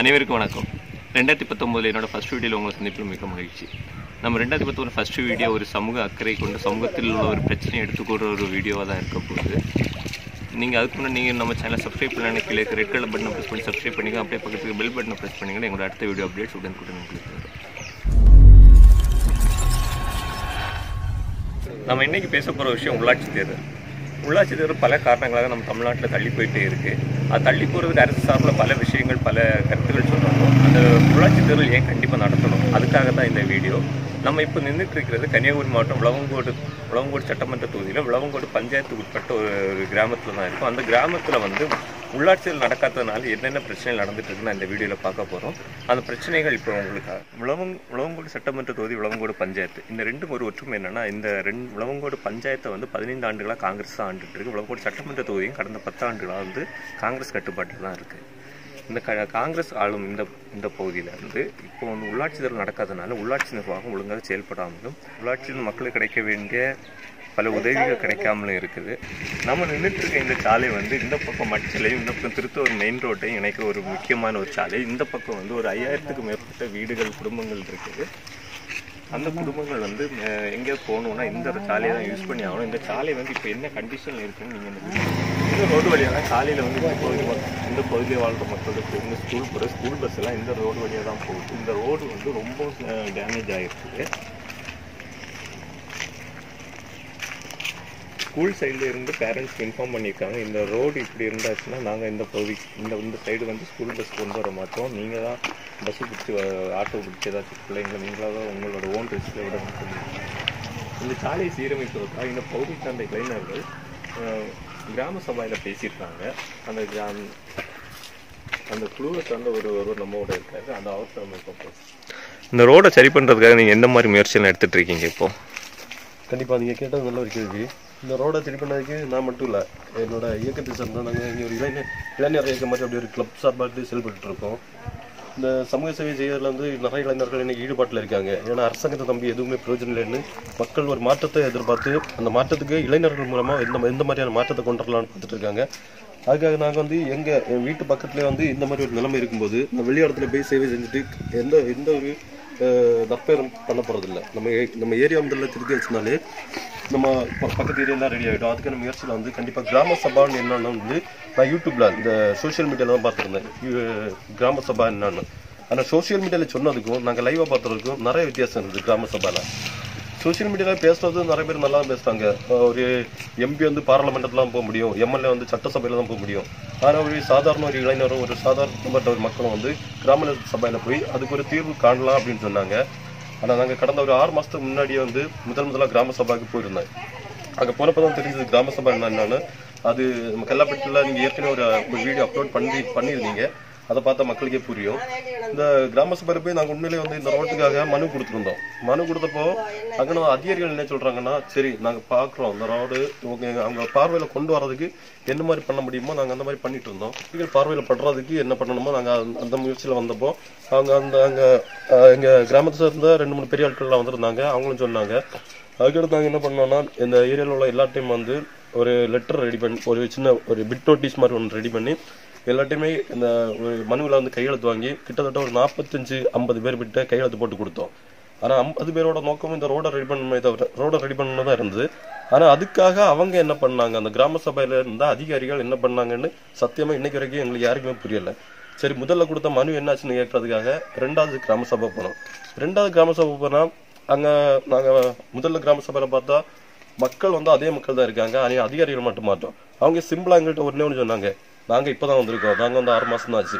அனைவருக்கும் வணக்கம். ரெண்டாயிரத்தி பத்தொம்போதில் என்னோட ஃபஸ்ட் வீடியோவில் உங்களை சந்திப்பில் மிக மகிழ்ச்சி. நம்ம ரெண்டாயிரத்தி பத்தொம்பது ஃபஸ்ட் வீடியோ ஒரு சமூக அக்கறை கொண்டு சமூகத்தில் உள்ள ஒரு பிரச்சனையை எடுத்துக்கூட ஒரு வீடியோவாக தான் இருக்க போகுது. நீங்கள் அதுக்கு முன்னாடி நீங்கள் நம்ம சேனலை சப்ஸ்கிரைப் பண்ணலாம் கீழே இருக்க ரெட் கலர் பட்டனை ப்ரெஸ் பண்ணி சப்ஸ்கிரைப் பண்ணிக்கோ அப்படியே பக்கத்துக்கு பெல் பட்டனை ப்ரெஸ் பண்ணிங்கன்னா எங்களோட அடுத்த வீடியோ அப்டேட்ஸ் உடனுக்குடன் உங்களுக்கு வரும் நம்ம இன்றைக்கி பேச போகிற விஷயம் உள்ளாட்சி தேர்தல். உள்ளாட்சி தேர்தல் பல காரணங்களாக நம்ம தமிழ்நாட்டில் தள்ளி போயிட்டே இருக்கு. அது தள்ளி போகிறதுக்கு அரசு சார்பில் பல விஷயங்கள் பல கருத்துக்கள் சொன்னாலும் அந்த உள்ளாட்சி தேர்தல் ஏன் கண்டிப்பாக நடத்தணும்? அதுக்காக தான் இந்த வீடியோ. நம்ம இப்போ நின்றுட்டு இருக்கிறது கன்னியாகுமரி மாவட்டம் விளவங்கோடு விளவங்கோடு சட்டமன்ற தொகுதியில் விளவங்கோடு பஞ்சாயத்துக்கு உட்பட்ட ஒரு கிராமத்தில் தான் இருக்கும். அந்த கிராமத்தில் வந்து உள்ளாட்சியில் நடக்காததுனால என்னென்ன பிரச்சனைகள் நடந்துட்டு இருக்குன்னு இந்த வீடியோவில் பார்க்க போகிறோம் அந்த பிரச்சனைகள் இப்போ உங்களுக்கு உழவங் உழவங்கோடு சட்டமன்ற தொகுதி உழவங்கோடு பஞ்சாயத்து. இந்த ரெண்டும் ஒரு ஒற்றுமை என்னென்னா இந்த ரெண்டு உழவங்கோடு பஞ்சாயத்தை வந்து பதினைந்து ஆண்டுகளாக காங்கிரஸ் தான் ஆண்டுட்டு இருக்கு உழவங்கோடு சட்டமன்ற தொகுதியும் கடந்த பத்து ஆண்டுகளாக வந்து காங்கிரஸ் கட்டுப்பாட்டில் தான் இருக்குது இந்த க காங்கிரஸ் ஆளும் இந்த இந்த பகுதியில் வந்து இப்போ வந்து உள்ளாட்சி தேர்தல் நடக்காதனால உள்ளாட்சி நிர்வாகம் ஒழுங்காக செயல்படாமலும் உள்ளாட்சியில் மக்களுக்கு கிடைக்க வேண்டிய பல உதவிகள் கிடைக்காமலும் இருக்குது. நம்ம நின்றுட்டு இருக்க இந்த சாலை வந்து இந்த பக்கம் மட்சிலையும் இந்த பக்கம் திருத்தூர் மெயின் ரோட்டையும் இணைக்க ஒரு முக்கியமான ஒரு சாலை. இந்த பக்கம் வந்து ஒரு ஐயாயிரத்துக்கு மேற்பட்ட வீடுகள் குடும்பங்கள் இருக்குது. அந்த குடும்பங்கள் வந்து அஹ், போகணுன்னா இந்த சாலையை தான் யூஸ் பண்ணி ஆகணும். இந்த சாலை வந்து இப்போ என்ன கண்டிஷனில் இருக்குன்னு நீங்கள் இந்த இந்த ரோடு வழியாக சாலையில் காலையில் வந்து இந்த பகுதி இந்த பகுதியில் வாழ்கிற மக்களுக்கு இந்த ஸ்கூல் போகிற ஸ்கூல் பஸ் எல்லாம் இந்த ரோடு வழியாக தான் போகுது. இந்த ரோடு வந்து ரொம்ப டேமேஜ் ஆகிருக்குது ஸ்கூல் சைடில் இருந்து பேரண்ட்ஸ்க்கு இன்ஃபார்ம் பண்ணியிருக்காங்க. இந்த ரோடு இப்படி இருந்தாச்சுன்னா நாங்கள் இந்த பகுதி இந்த இந்த சைடு வந்து ஸ்கூல் பஸ் கொண்டு வர மாட்டோம். நீங்கள் தான் பஸ்ஸு பிடிச்சி ஆட்டோ பிடிச்சி ஏதாச்சும் பிள்ளைங்களை நீங்களாக தான் உங்களோட ஓன் ரிஸ்கில் விடணும்னு சொல்லியிருக்காங்க இந்த சாலையை சீரமைப்பதற்காக இந்த பகுதிக்கு சார்ந்த இளைஞர்கள் கிராம சபையில் பேசியிருக்காங்க. அந்த கிராம அந்த குழுவை சார்ந்த ஒரு ஒருவர் நம்மோட இருக்காரு. அந்த அவசர அமைப்பு இந்த ரோடை சரி பண்ணுறதுக்காக நீங்கள் எந்த மாதிரி முயற்சியெல்லாம் எடுத்துகிட்டு இருக்கீங்க இப்போ? கண்டிப்பாக நீங்கள் கேட்டது நல்ல ஒரு கேள்வி. இந்த ரோடை சரி பண்ணதுக்கு நான் மட்டும் இல்லை என்னோட இயக்கத்தை சார்ந்த நாங்கள் இங்கே ஒரு இளைஞர் இளைஞர் இயக்கம் மாதிரி அப்படி ஒரு கிளப் சார்பாக செயல்பட்டு இருக்கோம். இந்த சமூக சேவை செய்வதில் வந்து நிறைய இளைஞர்கள் இன்னைக்கு ஈடுபாட்டில் இருக்காங்க. ஏன்னா அரசாங்கத்தை நம்பி எதுவுமே பிரயோஜனம் இல்லைன்னு மக்கள் ஒரு மாற்றத்தை எதிர்பார்த்து அந்த மாற்றத்துக்கு இளைஞர்கள் மூலமாக எந்த எந்த மாதிரியான மாற்றத்தை கொண்டு வரலாம்னு பார்த்துட்டு இருக்காங்க. அதுக்காக நாங்கள் வந்து எங்கள் என் வீட்டு பக்கத்துலேயே வந்து இந்த மாதிரி ஒரு நிலைமை இருக்கும்போது நான் வெளி இடத்துல போய் சேவை செஞ்சுட்டு எந்த எந்த ஒரு நற்பெயரும் பண்ண போகிறதில்ல நம்ம ஏ- நம்ம ஏரியா முதல்ல திருத்தி வச்சிருந்தாலே நம்ம பக்கத்து ஏரியாலாம் ரெடி ஆகிடும் அதுக்கான முயற்சியில் வந்து கண்டிப்பாக கிராம சபான்னு என்னென்னு வந்து நான் யூடியூப்ல இந்த சோஷியல் மீடியாவில் தான் பார்த்துருந்தேன். கிராம சபா என்னன்னு. ஆனால் சோஷியல் மீடியாவில் சொன்னதுக்கும் நாங்கள் லைவாக பார்த்ததுக்கும் நிறைய வித்தியாசம் இருக்குது கிராம சபாவில் சோஷியல் மீடியாவில் பேசுறது நிறைய பேர் நல்லா தான் பேசுறாங்க. ஒரு எம்பி வந்து பாராளுமன்றத்தில் போக முடியும். எம்எல்ஏ வந்து சட்டசபையில் தான் போக முடியும். ஆனால் ஒரு சாதாரண ஒரு இளைஞரும் ஒரு சாதாரணப்பட்ட ஒரு மக்களும் வந்து கிராம சபையில் போய் அதுக்கு ஒரு தீர்வு காணலாம் அப்படின்னு சொன்னாங்க. ஆனால் நாங்கள் கடந்த ஒரு ஆறு மாதத்துக்கு முன்னாடியே வந்து முதல் முதலாக கிராம சபாவுக்கு போயிருந்தேன் அங்கே போனப்போ தான் தெரிஞ்சது கிராம சபா என்னன்னு. அது நம்ம கல்லாப்பட்டில் நீங்கள் ஏற்கனவே ஒரு வீடியோ அப்லோட் பண்ணி பண்ணியிருந்தீங்க. அதை பார்த்தா மக்களுக்கே புரியும். இந்த கிராம சபையில் போய் நாங்கள் உண்மையிலேயே வந்து இந்த ரோட்டுக்காக மனு கொடுத்துருந்தோம். மனு கொடுத்தப்போ அங்கே நான் அதிகாரிகள் என்ன சொல்கிறாங்கன்னா சரி நாங்கள் பார்க்குறோம் இந்த ரோடு ஓகே அவங்க பார்வையில் கொண்டு வரதுக்கு என்ன மாதிரி பண்ண முடியுமோ நாங்கள் அந்த மாதிரி பண்ணிட்டு இருந்தோம். அதிகாரிகள் பார்வையில் படுறதுக்கு என்ன பண்ணணுமோ நாங்கள் அந்த முயற்சியில் வந்தப்போ அவங்க அந்த அங்கே எங்கள் கிராமத்தை சேர்ந்த ரெண்டு மூணு பெரிய ஆட்கள்லாம் வந்திருந்தாங்க. அவங்களும் சொன்னாங்க. அதுக்கடுத்து நாங்கள் என்ன பண்ணோம்னா இந்த ஏரியாவில் உள்ள எல்லா டைம் வந்து ஒரு லெட்டர் ரெடி பண்ணி ஒரு சின்ன ஒரு பிட் நோட்டீஸ் மாதிரி ஒன்று ரெடி பண்ணி எல்லாத்தையுமே இந்த ஒரு மனுவில் வந்து கையெழுத்து வாங்கி கிட்டத்தட்ட ஒரு நாற்பத்தஞ்சு ஐம்பது பேர் கிட்ட கையெழுத்து போட்டு கொடுத்தோம். ஆனால் ஐம்பது பேரோட நோக்கம் இந்த ரோடை ரெடி பண்ணுமே தவிர ரோடை ரெடி பண்ணணும் தான் இருந்தது. ஆனால் அதுக்காக அவங்க என்ன பண்ணாங்க? அந்த கிராம சபையில் இருந்த அதிகாரிகள் என்ன பண்ணாங்கன்னு சத்தியமாக இன்னைக்கு வரைக்கும் எங்களுக்கு யாருக்குமே புரியலை. சரி முதல்ல கொடுத்த மனு என்னாச்சுன்னு கேட்கறதுக்காக ரெண்டாவது கிராம சபை போனோம். ரெண்டாவது கிராம சபை போனால் அங்கே நாங்கள் முதல்ல கிராம சபையில் பார்த்தா மக்கள் வந்து அதே மக்கள் தான் இருக்காங்க. ஆனால் அதிகாரிகள் மட்டும் மாட்டோம். அவங்க சிம்பிளாக எங்கள்கிட்ட ஒண்ணே ஒன்று சொன்னாங்க. நாங்க இப்பதான் வந்திருக்கோம். நாங்க வந்து ஆறு மாசம் தான் ஆச்சு.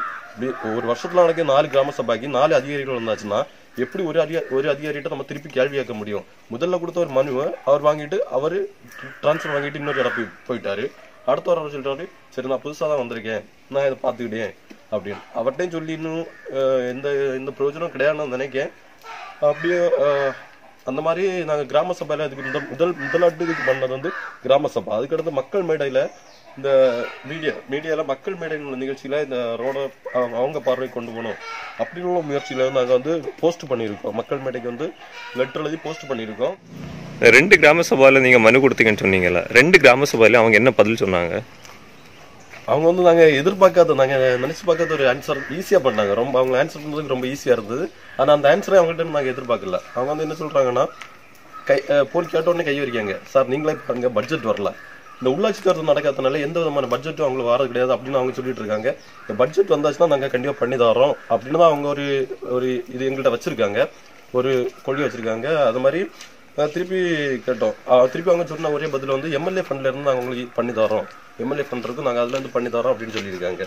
ஒரு வருஷத்துல நாளைக்கு நாலு கிராம சபைக்கு நாலு அதிகாரிகள் வந்தாச்சுன்னா எப்படி ஒரு அதிகா ஒரு அதிகாரிகிட்ட நம்ம திருப்பி கேள்வி கேட்க முடியும்? முதல்ல கொடுத்த ஒரு மனுவை அவர் வாங்கிட்டு அவர் டிரான்ஸ்ஃபர் வாங்கிட்டு இன்னொரு இடம் போய் போயிட்டாரு. அடுத்த வாரம் சொல்லிட்டாரு சரி நான் புதுசா தான் வந்திருக்கேன். நான் இதை பார்த்துக்கிட்டேன். அப்படின்னு. அவர்கிட்டையும் சொல்லி இன்னும் அஹ், எந்த எந்த பிரயோஜனம் கிடையாதுன்னு நினைக்கேன். அப்படியே அந்த மாதிரி நாங்கள் கிராம சபையில் இதுக்கு முதல் முதல் முதலாட்டு இதுக்கு பண்ணது வந்து கிராம சபை. அதுக்கடுத்து மக்கள் மேடையில் இந்த மீடியா மீடியாவில் மக்கள் மேடை நிகழ்ச்சியில் இந்த ரோட அவங்க பார்வை கொண்டு போகணும் அப்படின்னு உள்ள முயற்சியில் நாங்கள் வந்து போஸ்ட் பண்ணியிருக்கோம். மக்கள் மேடைக்கு வந்து லெட்டர் எழுதி போஸ்ட் பண்ணியிருக்கோம். ரெண்டு கிராம சபாவில் நீங்கள் மனு கொடுத்தீங்கன்னு சொன்னீங்கல்ல ரெண்டு கிராம சபாவில் அவங்க என்ன பதில் சொன்னாங்க? அவங்க வந்து நாங்க எதிர்பார்க்காத நாங்க நினைச்சு பார்க்காத ஒரு ஆன்சர் ஈஸியா பண்ணாங்க. ரொம்ப அவங்க ஆன்சர் பண்றதுக்கு ரொம்ப ஈஸியா இருந்தது. ஆனா அந்த ஆன்சரை அவங்கள்ட்ட இருந்து நாங்க எதிர்பார்க்கல. அவங்க வந்து என்ன சொல்றாங்கன்னா கை போல் கேட்ட உடனே கை வைக்காங்க சார் நீங்களே பாருங்க பட்ஜெட் வரல. இந்த உள்ளாட்சி தேர்தல் நடக்காதனால எந்த விதமான பட்ஜெட்டும் அவங்களுக்கு வரது கிடையாது அப்படின்னு அவங்க சொல்லிட்டு இருக்காங்க. இந்த பட்ஜெட் வந்தாச்சுன்னா நாங்க கண்டிப்பா பண்ணி தரோம் அப்படின்னு தான் அவங்க ஒரு ஒரு இது எங்கள்கிட்ட வச்சிருக்காங்க. ஒரு கொள்கை வச்சிருக்காங்க. அது மாதிரி திருப்பி கேட்டோம். திருப்பி அவங்க சொன்ன ஒரே பதில் வந்து எம்எல்ஏ ஃபண்ட்ல இருந்து நாங்க உங்களுக்கு பண்ணி தரோம் எம்எல்ஏ ஃபண்ட் இருக்கு நாங்க அதுல இருந்து பண்ணி தரோம் அப்படின்னு சொல்லியிருக்காங்க.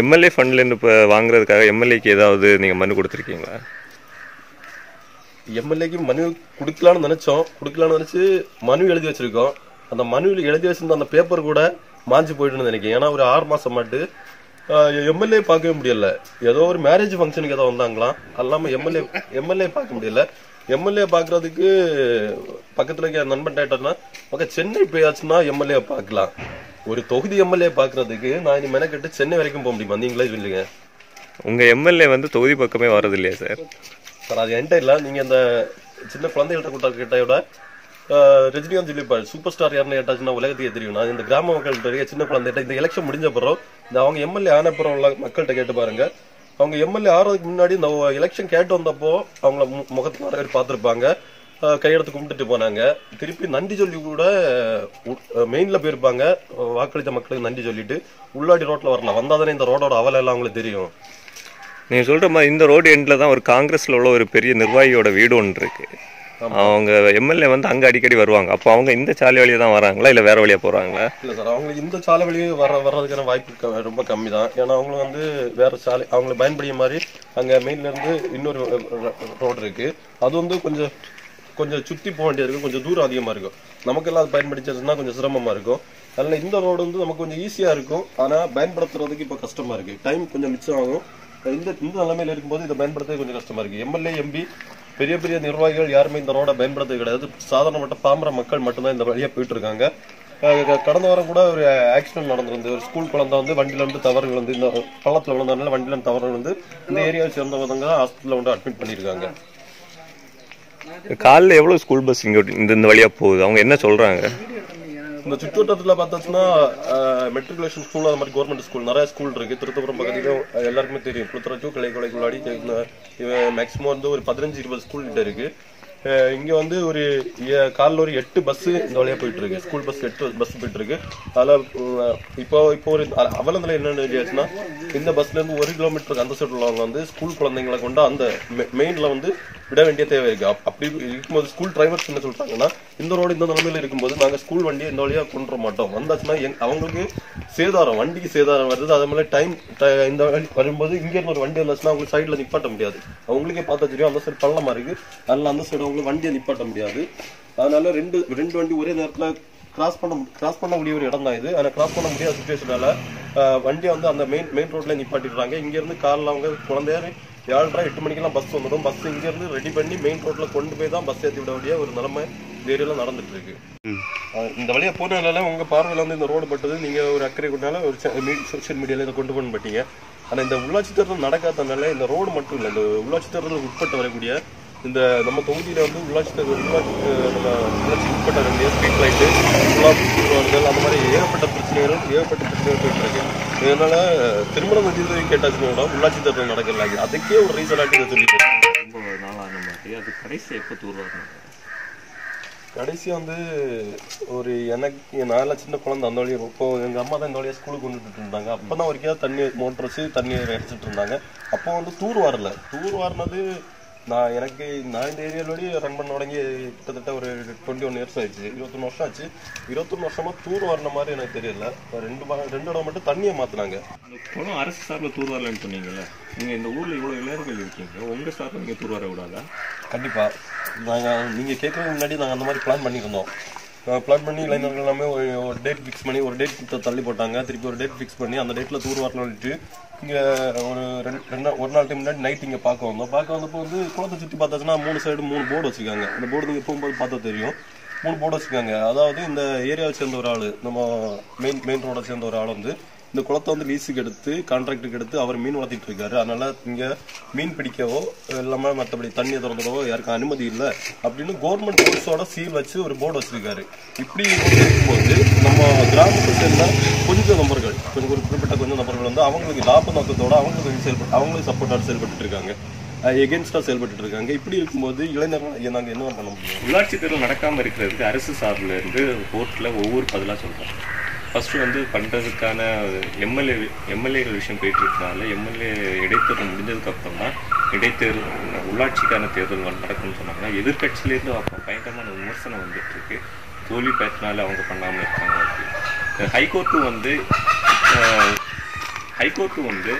எம்எல்ஏ ஃபண்ட்லேருந்து இப்போ வாங்குறதுக்காக எம்எல்ஏக்கு ஏதாவது நீங்கள் மனு கொடுத்துருக்கீங்களா? எம்எல்ஏக்கு மனு கொடுக்கலாம்னு நினைச்சோம். கொடுக்கலாம்னு நினைச்சு மனு எழுதி வச்சிருக்கோம். அந்த மனுவில் எழுதி வச்சிருந்த அந்த பேப்பர் கூட மாஞ்சு போயிட்டுன்னு நினைக்கிறேன். ஏன்னா ஒரு ஆறு மாசம் மாட்டு எம்எல்ஏ பார்க்கவே முடியல. ஏதோ ஒரு மேரேஜ் ஃபங்க்ஷனுக்கு ஏதோ வந்தாங்களாம் அது இல்லாம எம்எல்ஏ எம்எல்ஏ பார்க்க முடியல. எம்எல்ஏ பார்க்கறதுக்கு பக்கத்துல இருக்க நண்பன் கேட்டோம்னா மக்க சென்னை போயாச்சுன்னா எம்எல்ஏ பார்க்கலாம். ஒரு தொகுதி எம்எல்ஏ பார்க்கறதுக்கு நான் இனி மெனக்கெட்டு சென்னை வரைக்கும் போக முடியுமா? நீங்களே சொல்லுங்க. உங்கள் எம்எல்ஏ வந்து தொகுதி பக்கமே வரது இல்லையா சார்? சார் அது என்கிட்ட இல்ல. நீங்க இந்த சின்ன குழந்தைகள்ட்ட கூட்ட கிட்ட விட ரஜினிகாந்த் சொல்லியிருப்பாரு சூப்பர் ஸ்டார் யாருன்னு கேட்டாச்சுன்னா உலகத்தையே தெரியும் நான் இந்த கிராம மக்கள்கிட்ட இருக்க சின்ன குழந்தைகிட்ட இந்த எலெக்ஷன் முடிஞ்ச பிறகு இந்த அவங்க எம்எல்ஏ ஆன பிறகு உள்ள மக்கள்கிட்ட கேட்டு பாருங்க. அவங்க எம்எல்ஏ ஆறதுக்கு முன்னாடி இந்த எலெக்ஷன் கேட்டு வந்தப்போ அவங்கள மு- முகத்துல நிறைய பேர் கையெடுத்து கும்பிட்டுட்டு போனாங்க. திருப்பி நன்றி சொல்லி கூட மெயின்ல போயிருப்பாங்க. வாக்களித்த மக்களுக்கு நன்றி சொல்லிட்டு உள்ளாடி ரோட்ல வரலாம் வந்தாதானே இந்த ரோடோட அவலை எல்லாம் அவங்களுக்கு தெரியும். நீங்கள் சொல்கிற மாதிரி இந்த ரோடு எண்டில் தான் ஒரு காங்கிரஸில் உள்ள ஒரு பெரிய நிர்வாகியோட வீடு ஒன்று இருக்கு. அவங்க எம்எல்ஏ வந்து அங்கே அடிக்கடி வருவாங்க. அப்போ அவங்க இந்த சாலை வழியாக தான் வராங்களா? இல்லை வேற வழியாக போகிறாங்களா இல்ல சார் அவங்களுக்கு இந்த சாலை வழி வர வர்றதுக்கான வாய்ப்பு ரொம்ப கம்மி தான். ஏன்னா அவங்களும் வந்து வேற சாலை அவங்களை பயன்படிய மாதிரி அங்க மெயின்ல இருந்து இன்னொரு ரோடு இருக்கு. அது வந்து கொஞ்சம் கொஞ்சம் சுத்தி போக வேண்டியது இருக்கு. கொஞ்சம் தூரம் அதிகமா இருக்கும். நமக்கெல்லாம் அது பயன்படுத்திச்சதுன்னா கொஞ்சம் சிரமமா இருக்கும். அதனால இந்த ரோடு வந்து நமக்கு கொஞ்சம் ஈஸியா இருக்கும். ஆனா பயன்படுத்துறதுக்கு இப்ப கஷ்டமா இருக்கு. டைம் கொஞ்சம் மிச்சம் ஆகும். இந்த இந்த நிலைமையில இருக்கும்போது இதை பயன்படுத்துறது கொஞ்சம் கஷ்டமா இருக்கு. எம்எல்ஏ எம்பி பெரிய பெரிய நிர்வாகிகள் யாருமே இந்த ரோடை பயன்படுத்த கிடையாது. சாதாரணப்பட்ட பாம்பர மக்கள் மட்டும்தான் இந்த வழியாக போயிட்டு இருக்காங்க கடந்த வாரம் கூட ஒரு ஆக்சிடென்ட் நடந்திருந்து ஒரு ஸ்கூல் குழந்தை வந்து வண்டியில இருந்து தவறு விழுந்து இந்த பள்ளத்தில் விழுந்ததுனால வண்டியில இருந்து தவறு விழுந்து இந்த ஏரியாவை சேர்ந்தவங்க தான் வந்து அட்மிட் பண்ணியிருக்காங்க. காலைல எவ்வளோ ஸ்கூல் பஸ் இங்கே இந்த இந்த வழியாக போகுது? அவங்க என்ன சொல்கிறாங்க இந்த சுற்றுவட்டத்துல பார்த்தாச்சுன்னா மெட்ரிகுலேஷன் ஸ்கூல் அது மாதிரி கவர்மெண்ட் ஸ்கூல் நிறைய ஸ்கூல் இருக்கு. திருத்தபுரம் பக்கத்துலயும் எல்லாருக்குமே தெரியும். புளுத்தரச்சு கிளை கொலைக்குள்ளாடி மேக்ஸிமம் வந்து ஒரு பதினஞ்சு இருபது ஸ்கூல் கிட்ட இருக்கு. இங்கே வந்து ஒரு காலில் காலைல ஒரு எட்டு பஸ்ஸு இந்த வழியாக போயிட்டு இருக்கு. ஸ்கூல் பஸ் எட்டு பஸ் போயிட்டு இருக்கு. அதில் இப்போ இப்போ ஒரு அவலந்தில் என்னென்னு என்னன்னு இந்த பஸ்லேருந்து ஒரு கிலோமீட்டருக்கு அந்த சைடு உள்ளவங்க வந்து ஸ்கூல் குழந்தைங்களை கொண்டு அந்த மெயினில் வந்து விட வேண்டிய தேவை இருக்கு. அப்படி இருக்கும்போது ஸ்கூல் டிரைவர்ஸ் என்ன சொல்றாங்கன்னா இந்த ரோடு இந்த நிலமையில இருக்கும்போது நாங்கள் ஸ்கூல் வண்டியை இந்த வழியாக கொண்டு வர மாட்டோம். வந்தாச்சுன்னா எங்க- அவங்களுக்கு சேதாரம் வண்டிக்கு சேதாரம் வருது. அதே மாதிரி டைம் இந்த வழி வரும்போது இங்க இருந்து ஒரு வண்டி வந்துச்சுன்னா அவங்களுக்கு சைடுல நிப்பாட்ட முடியாது. அவங்களுக்கே பார்த்தா தெரியும். அந்த சைடு பள்ளமா இருக்கு. அதனால அந்த சைடு அவங்களுக்கு வண்டியை நிப்பாட்ட முடியாது. அதனால ரெண்டு ரெண்டு வண்டி ஒரே நேரத்துல கிராஸ் பண்ண கிராஸ் பண்ண முடிய ஒரு இடம் தான் இது. ஆனால் கிராஸ் பண்ண முடியாத சுச்சுவேஷனால வண்டியை வந்து அந்த மெயின் மெயின் ரோட்ல நிப்பாட்டிடுறாங்க. இங்க இருந்து காலைல அவங்க குழந்தைய ஏழரை எட்டு மணிக்கெல்லாம் பஸ் வந்துடும் பஸ் இங்க இருந்து ரெடி பண்ணி மெயின் ரோட்ல கொண்டு போய் தான் பஸ் ஏற்றி விட வேண்டிய ஒரு நிலைமை ஏரியால நடந்துட்டு இருக்கு இந்த வழியா போனதுனால உங்க பார்வையில வந்து இந்த ரோடு பட்டது நீங்க ஒரு அக்கறை கொண்டால ஒரு சோஷியல் மீடியால இதை கொண்டு போன பட்டீங்க. ஆனா இந்த உள்ளாட்சி தேர்தல் நடக்காதனால இந்த ரோடு மட்டும் இல்ல இந்த உள்ளாட்சி தேர்தலுக்கு உட்பட்டு வரக்கூடிய இந்த நம்ம தொகுதியில வந்து உள்ளாட்சி தேர்தல் உள்ளாட்சி நம்ம உள்ளாட்சி உட்பட்ட வேண்டிய ஸ்ட்ரீட் லைட்டு வருதல் அந்த மாதிரி ஏகப்பட்ட பிரச்சனைகள் ஏகப்பட்ட பிரச்சனைகள் போயிட்டு இருக்கு இதனால திருமண நிதியுதவி கேட்டாச்சுன்னு கூட உள்ளாட்சி தேர்தல் நடக்கல அதுக்கே ஒரு ரீசன் ஆட்டி சொல்லிட்டு. ரொம்ப நாளான மாதிரி அது கடைசி எப்போ தூர்வாங்க கடைசி வந்து ஒரு எனக்கு நான் சின்ன குழந்தை அந்த வழியா இப்போ எங்க அம்மா தான் இந்த வழியா ஸ்கூலுக்கு கொண்டுட்டு இருந்தாங்க. அப்பதான் வரைக்கும் தண்ணி மோட்டர் வச்சு தண்ணி அடிச்சிட்டு இருந்தாங்க. அப்போ வந்து தூர் வரல. தூர் வாரினது நான் எனக்கு நான் இந்த ஏரியாலோடய ரன் பண்ண தொடங்கி கிட்டத்தட்ட ஒரு டுவெண்ட்டி ஒன் இயர்ஸ் ஆயிடுச்சு. இருபத்தொன்னு வருஷம் ஆச்சு. இருபத்தொன்னு வருஷமா தூர் வரன மாதிரி எனக்கு தெரியல. இப்ப ரெண்டு ரெண்டு இடம் மட்டும் தண்ணியை மாத்துனாங்க. இந்த குளம் அரசு சார்பில் தூர்வாரலன்னு சொன்னீங்கல்ல நீங்கள் இந்த ஊரில் இவ்வளோ இளைஞர்கள் இருக்கீங்க. உங்கள் சார்பில் நீங்கள் தூர்வார விடாதா கண்டிப்பா. நாங்கள் நீங்கள் கேட்குறதுக்கு முன்னாடி நாங்கள் அந்த மாதிரி பிளான் பண்ணியிருந்தோம். பிளான் பண்ணி இளைஞர்கள் எல்லாமே ஒரு டேட் ஃபிக்ஸ் பண்ணி ஒரு டேட் தள்ளி போட்டாங்க. திருப்பி ஒரு டேட் ஃபிக்ஸ் பண்ணி அந்த டேட்டில் தூர் வரணும் சொல்லிட்டு இங்கே ஒரு ரெண்டு ரெண்டு ஒரு நாள் டைம் முன்னாடி நைட் இங்கே பார்க்க வந்தோம். பார்க்க வந்தப்போ வந்து குளத்தை சுற்றி பார்த்தாச்சுன்னா மூணு சைடு மூணு போர்டு வச்சுருக்காங்க. அந்த போர்டு நீங்கள் போகும்போது பார்த்தா தெரியும். மூணு போர்டு வச்சுருக்காங்க. அதாவது இந்த ஏரியாவை சேர்ந்த ஒரு ஆள் நம்ம மெயின் மெயின் ரோடை சேர்ந்த ஒரு ஆள் வந்து இந்த குளத்தை வந்து லீஸுக்கு எடுத்து கான்ட்ராக்டுக்கு எடுத்து அவர் மீன் வளர்த்திட்டு இருக்காரு. அதனால இங்கே மீன் பிடிக்கவோ இல்லாமல் மற்றபடி தண்ணியை திறந்துடவோ யாருக்கும் அனுமதி இல்லை. அப்படின்னு கவர்மெண்ட் ரூல்ஸோட சீல் வச்சு ஒரு போர்டு வச்சிருக்காரு. இப்படி இருக்கும்போது நம்ம கிராமத்தை சேர்ந்த கொஞ்சம் நபர்கள் கொஞ்சம் ஒரு குறிப்பிட்ட கொஞ்சம் நபர்கள் வந்து அவங்களுக்கு லாப நோக்கத்தோட அவங்களுக்கு செயல்பட்டு அவங்களும் சப்போர்ட்டாக செயல்பட்டு இருக்காங்க. எகென்ஸ்டாக செயல்பட்டு இருக்காங்க. இப்படி இருக்கும்போது இளைஞர்கள் நாங்கள் என்ன பண்ண முடியும்? உள்ளாட்சி தேர்தல் நடக்காமல் இருக்கிறதுக்கு அரசு சார்பில் இருந்து கோர்ட்டில் ஒவ்வொரு பதிலாக சொல்கிறாங்க ஃபஸ்ட்டு வந்து பண்ணுறதுக்கான எம்எல்ஏ எம்எல்ஏகள் விஷயம் போயிட்டுருக்கனால எம்எல்ஏ இடைத்தேர்தல் முடிஞ்சதுக்கப்புறம் தான் இடைத்தேர்தல் உள்ளாட்சிக்கான தேர்தல் நடக்கும்னு சொன்னாங்கன்னா எதிர்கட்சியிலேருந்து அப்போ பயங்கரமான விமர்சனம் வந்துட்டுருக்கு. தோல்வி பேட்டினால அவங்க பண்ணாமல் இருக்காங்க அப்படின்னு. ஹைகோர்ட்டு வந்து ஹைகோர்ட்டு வந்து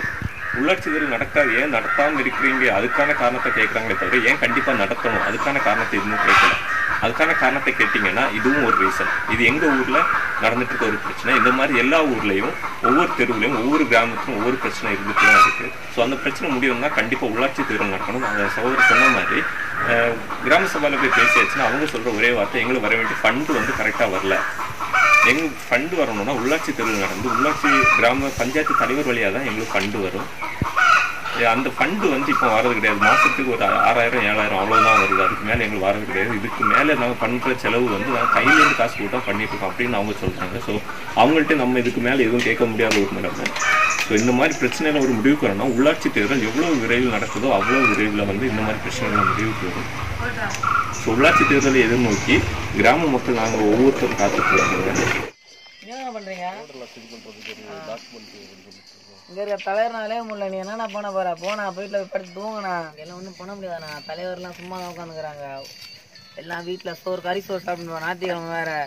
உள்ளாட்சி தேர்தல் நடக்காது ஏன் நடத்தாமல் இருக்கிறீங்க? அதுக்கான காரணத்தை கேட்குறாங்களே தவிர ஏன் கண்டிப்பாக நடத்தணும்? அதுக்கான காரணத்தை இன்னும் கேட்கல அதுக்கான காரணத்தை கேட்டிங்கன்னா இதுவும் ஒரு ரீசன் இது எங்கள் ஊரில் நடந்துட்டு இருக்க ஒரு பிரச்சனை. இந்த மாதிரி எல்லா ஊர்லேயும் ஒவ்வொரு தெருவுலையும் ஒவ்வொரு கிராமத்திலும் ஒவ்வொரு பிரச்சனை இருந்துட்டு தான் இருக்குது ஸோ அந்த பிரச்சனை முடியணும்னா கண்டிப்பாக உள்ளாட்சி தேர்தல் நடக்கணும். அந்த சகோதரர் சொன்ன மாதிரி கிராம சபையில் போய் பேசியாச்சுன்னா அவங்க சொல்கிற ஒரே வார்த்தை எங்களுக்கு வர வேண்டிய ஃபண்டு வந்து கரெக்டாக வரல. எங்க ஃபண்டு வரணும்னா உள்ளாட்சி தேர்தல் நடந்து உள்ளாட்சி கிராம பஞ்சாயத்து தலைவர் வழியாக தான் எங்களுக்கு ஃபண்டு வரும். அந்த ஃபண்டு வந்து இப்போ வரது கிடையாது. மாசத்துக்கு ஒரு ஆறாயிரம் ஏழாயிரம் அவ்வளவுதான் வருது. அதுக்கு மேல எங்களுக்கு வரது கிடையாது. இதுக்கு மேல நாங்க பண்ற செலவு வந்து நாங்க கையில இருந்து காசு போட்டு தான் பண்ணிட்டு இருக்கோம் அப்படின்னு அவங்க சொல்றாங்க. ஸோ அவங்கள்ட்ட நம்ம இதுக்கு மேல எதுவும் கேட்க முடியாத ஒரு நிலைமை. ஸோ இந்த மாதிரி பிரச்சனையில ஒரு முடிவுக்கு வரணும் உள்ளாட்சி தேர்தல் எவ்வளவு விரைவில் நடக்குதோ அவ்வளவு விரைவில் வந்து இந்த மாதிரி பிரச்சனைகள் முடிவுக்கு வரும். ஸோ உள்ளாட்சி தேர்தலை எதிர்நோக்கி கிராம மக்கள் நாங்கள் ஒவ்வொருத்தரும் காத்துட்டு என்ன பண்றீங்க? இங்கே இருக்க தலைவர்னாலே முடியல. நீ என்னண்ணா பண்ண போகிற போனா வீட்டுல படுத்து தூங்கண்ணா எல்லாம் ஒன்றும் பண்ண முடியாதுண்ணா. தலைவர்லாம் சும்மா தான் உட்காந்துக்கிறாங்க. எல்லாம் வீட்டில் சோறு கறி சோறு சாப்பிடுவோம் ஞாயிற்றுக்கிழமை வேறு.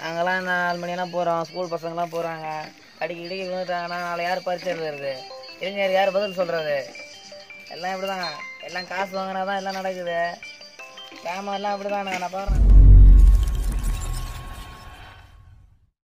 நாங்கள்லாம் நாலு மணியெல்லாம் போகிறோம் ஸ்கூல் பசங்கெல்லாம் போகிறாங்க அடிக்கடி இடிக்கி விழுந்துட்டாங்கன்னா நாளை யார் பரிசு எழுதுறது? இளைஞர் யார் பதில் சொல்கிறது எல்லாம் இப்படிதான். எல்லாம் காசு வாங்கினா தான் எல்லாம் நடக்குது. கிராமம் எல்லாம் இப்படிதான் நான் பாருறேன்